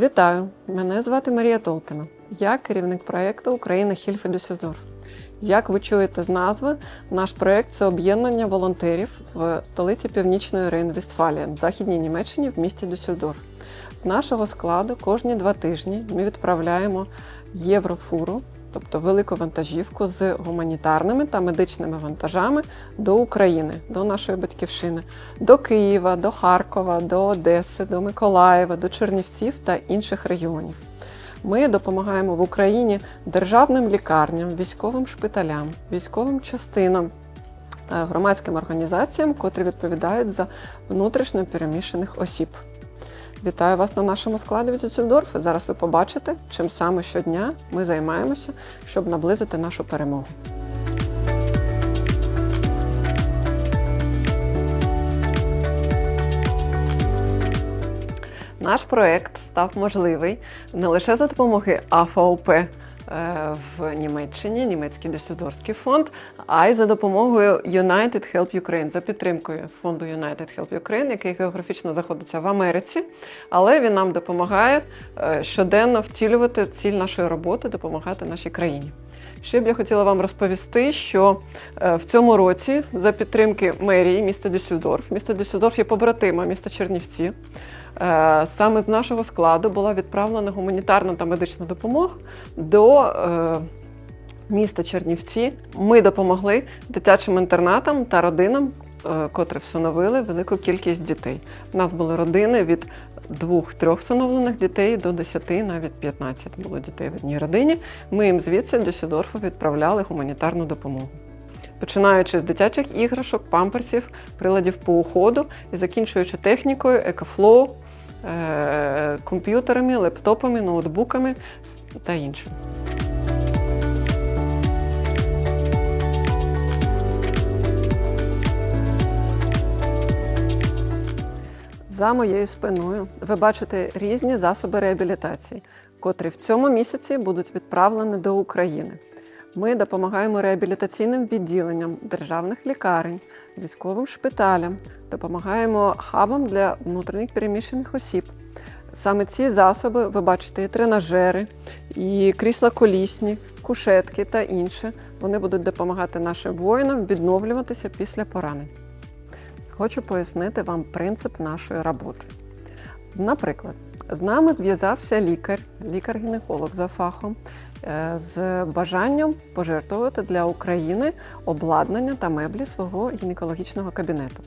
Вітаю! Мене звати Марія Толкіна. Я керівник проєкту Україна Хільфа Дюсіздорф. Як ви чуєте з назви, наш проєкт це об'єднання волонтерів в столиці Північної Рейн-Вістфалії в Західній Німеччині в місті Дюссельдорф. З нашого складу кожні два тижні ми відправляємо єврофуру, тобто велику вантажівку з гуманітарними та медичними вантажами до України, до нашої батьківщини, до Києва, до Харкова, до Одеси, до Миколаєва, до Чернівців та інших регіонів. Ми допомагаємо в Україні державним лікарням, військовим шпиталям, військовим частинам, е, громадським організаціям, котрі відповідають за внутрішньо переміщених осіб. Вітаю вас на нашому складі від Дюссельдорфа. Зараз ви побачите, чим саме щодня ми займаємося, щоб наблизити нашу перемогу. Наш проект став можливий не лише за допомоги АФОП в Німеччині, німецький Дюссельдорфський фонд, а й за допомогою United Help Ukraine, за підтримкою фонду United Help Ukraine, який географічно знаходиться в Америці. Але він нам допомагає е, щоденно втілювати ціль нашої роботи, допомагати нашій країні. Ще б я хотіла вам розповісти, що е, в цьому році за підтримки мерії міста Дюссельдорф, місто Дюссельдорф є побратима міста Чернівці. Е, Саме з нашого складу була відправлена гуманітарна та медична допомога до е, міста Чернівці. Ми допомогли дитячим інтернатам та родинам, е, котрі всиновили велику кількість дітей. У нас були родини від двох-трьох всиновлених дітей до 10, навіть 15 було дітей в одній родині. Ми їм звідси в Дюссельдорфу відправляли гуманітарну допомогу. Починаючи з дитячих іграшок, памперсів, приладів по уходу і закінчуючи технікою, екофлоу, е, комп'ютерами, лептопами, ноутбуками та іншим. За моєю спиною ви бачите різні засоби реабілітації, котрі в цьому місяці будуть відправлені до України. Ми допомагаємо реабілітаційним відділенням державних лікарень, військовим шпиталям, допомагаємо хабам для внутрішніх переміщених осіб. Саме ці засоби ви бачите і тренажери, і крісла колісні, кушетки та інше. Вони будуть допомагати нашим воїнам відновлюватися після поранень. Хочу пояснити вам принцип нашої роботи. Наприклад, з нами зв'язався лікар, лікар-гінеколог за фахом, е, з бажанням пожертвувати для України обладнання та меблі свого гінекологічного кабінету.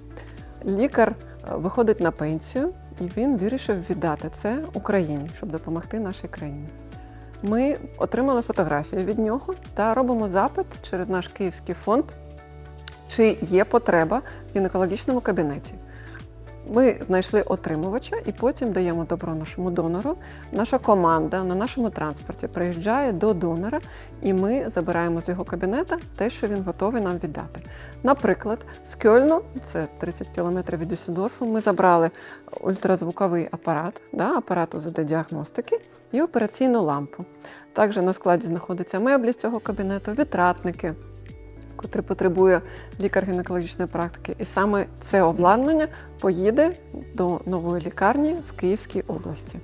Лікар е, виходить на пенсію і він вирішив віддати це Україні, щоб допомогти нашій країні. Ми отримали фотографію від нього та робимо запит через наш київський фонд, чи є потреба в гінекологічному кабінеті. Ми знайшли отримувача і потім даємо добро нашому донору. Наша команда на нашому транспорті приїжджає до донора, і ми забираємо з його кабінета те, що він готовий нам віддати. Наприклад, з Кьольну, це 30 кілометрів від Дюссельдорфу, ми забрали ультразвуковий апарат, да, апарат УЗД-діагностики і операційну лампу. Також на складі знаходяться меблі з цього кабінету, вітратники котрий потребує лікар-гінекологічної практики. І саме це обладнання поїде до нової лікарні в Київській області.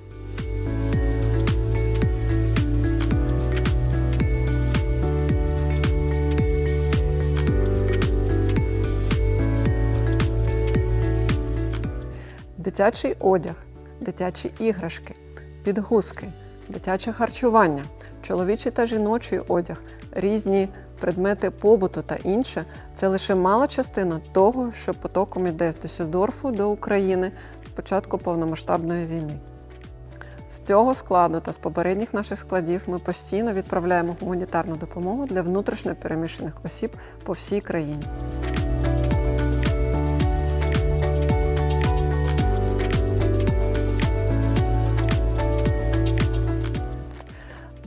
Дитячий одяг, дитячі іграшки, підгузки, дитяче харчування, чоловічий та жіночий одяг, різні предмети побуту та інше це лише мала частина того, що потоком іде з Дюссельдорфу до України з початку повномасштабної війни. З цього складу та з попередніх наших складів ми постійно відправляємо гуманітарну допомогу для внутрішньо переміщених осіб по всій країні.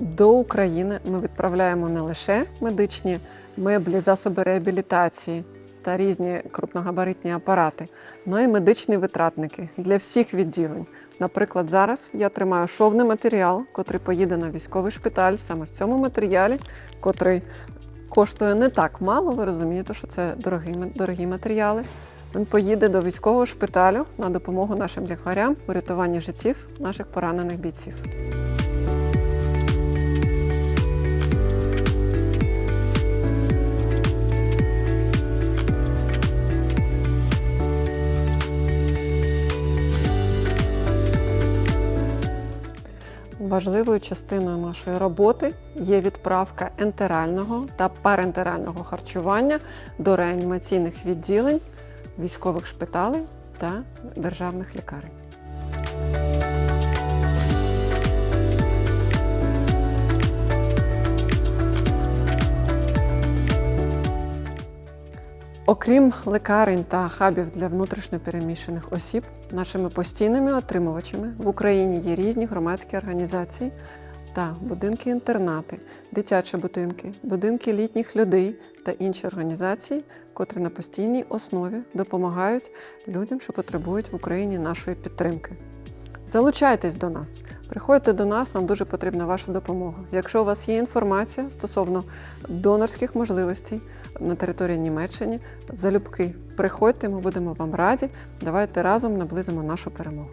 До України ми відправляємо не лише медичні меблі, засоби реабілітації та різні крупногабаритні апарати, але й медичні витратники для всіх відділень. Наприклад, зараз я тримаю шовний матеріал, котрий поїде на військовий шпиталь. Саме в цьому матеріалі, котрий коштує не так мало, ви розумієте, що це дорогі, дорогі матеріали. Він поїде до військового шпиталю на допомогу нашим лікарям у рятуванні життів наших поранених бійців. Важливою частиною нашої роботи є відправка ентерального та парентерального харчування до реанімаційних відділень військових шпиталей та державних лікарень. Окрім лекарень та хабів для внутрішньопереміщених осіб, нашими постійними отримувачами в Україні є різні громадські організації та будинки-інтернати, дитячі будинки, будинки літніх людей та інші організації, котрі на постійній основі допомагають людям, що потребують в Україні нашої підтримки. Залучайтесь до нас, приходьте до нас, нам дуже потрібна ваша допомога. Якщо у вас є інформація стосовно донорських можливостей на території Німеччини, залюбки приходьте, ми будемо вам раді. Давайте разом наблизимо нашу перемогу.